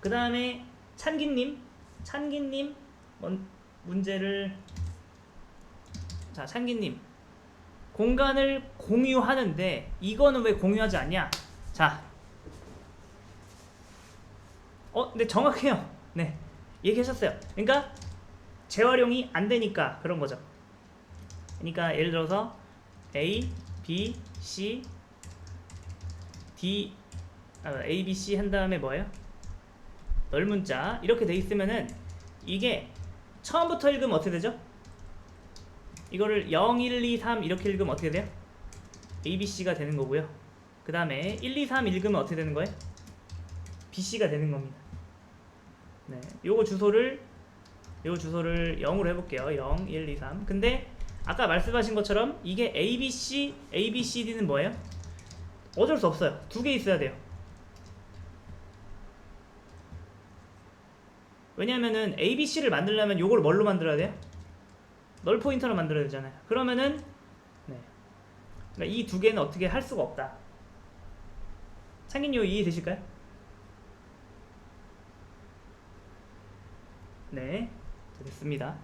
그 다음에 찬기님, 찬기님 먼- 문제를 자 찬기님 공간을 공유하는데 이거는 왜 공유하지 않냐? 자, 어, 근데 정확해요. 네, 얘기하셨어요. 그러니까 재활용이 안 되니까 그런 거죠. 그러니까 예를 들어서 A, B, C, D, 아, A, B, C 한 다음에 뭐예요? 넓은 자 이렇게 돼 있으면은 이게 처음부터 읽으면 어떻게 되죠? 이거를 0, 1, 2, 3 이렇게 읽으면 어떻게 돼요? A, B, C가 되는 거고요. 그 다음에 1, 2, 3 읽으면 어떻게 되는 거예요? B, C가 되는 겁니다. 네, 요거 주소를 요 주소를 0으로 해볼게요. 0, 1, 2, 3. 근데 아까 말씀하신 것처럼 이게 A, B, C, A, B, C, D는 뭐예요? 어쩔 수 없어요. 두 개 있어야 돼요. 왜냐면은 A, B, C를 만들려면 요걸 뭘로 만들어야 돼요? 널 포인터로 만들어야 되잖아요. 그러면은 네. 그러니까 이 두 개는 어떻게 할 수가 없다. 창긴요 이해 되실까요? 네, 됐습니다.